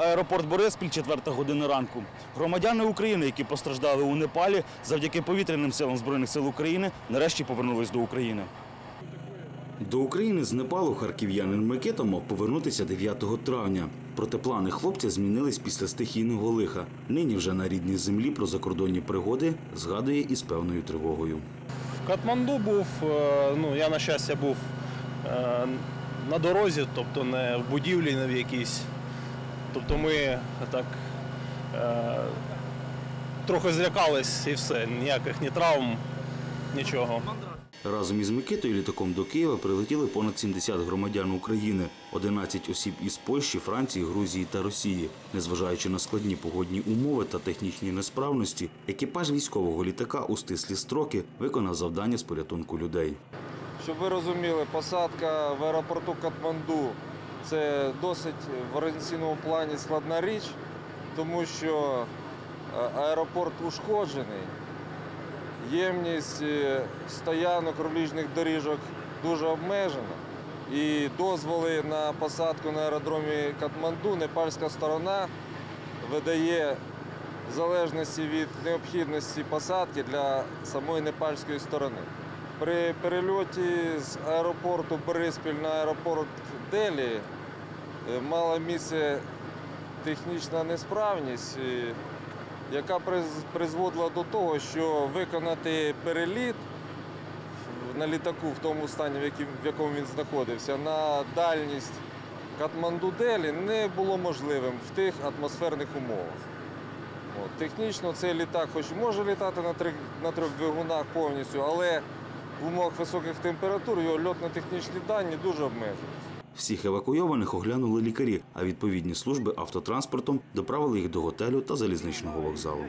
аеропорт Бориспіль, 4 година ранку. Громадяни України, які постраждали у Непалі, завдяки повітряним силам Збройних сил України, нарешті повернулись до України. До України з Непалу харків'янин Микита мав повернутися 9 травня. Проте плани хлопця змінились після стихійного лиха. Нині вже на рідній землі про закордонні пригоди згадує із певною тривогою. В Катманду був, е, ну я на щастя був е, на дорозі, тобто не в будівлі, не в якійсь. Тобто ми так е, трохи злякались і все, ніяких ні травм, нічого. Разом із Микитою літаком до Києва прилетіли понад 70 громадян України, 11 осіб із Польщі, Франції, Грузії та Росії. Незважаючи на складні погодні умови та технічні несправності, екіпаж військового літака у стислі строки виконав завдання з порятунку людей. Щоб ви розуміли, посадка в аеропорту Катманду це досить в організаційному плані складна річ, тому що е, аеропорт ушкоджений, ємність е, стоянок руліжних доріжок дуже обмежена. І дозволи на посадку на аеродромі Катманду непальська сторона видає в залежності від необхідності посадки для самої непальської сторони. При перельоті з аеропорту Бориспіль на аеропорт Делі мала місце технічна несправність, е, яка призводила до того, що виконати переліт на літаку в тому стані, в якому він знаходився, на дальність Катманду-Делі не було можливим в тих атмосферних умовах. От, технічно цей літак, хоч може літати на, три, на трьох двигунах повністю, але в умовах високих температур його льотно-технічні дані дуже обмежуються. Всіх евакуйованих оглянули лікарі, а відповідні служби автотранспортом доправили їх до готелю та залізничного вокзалу.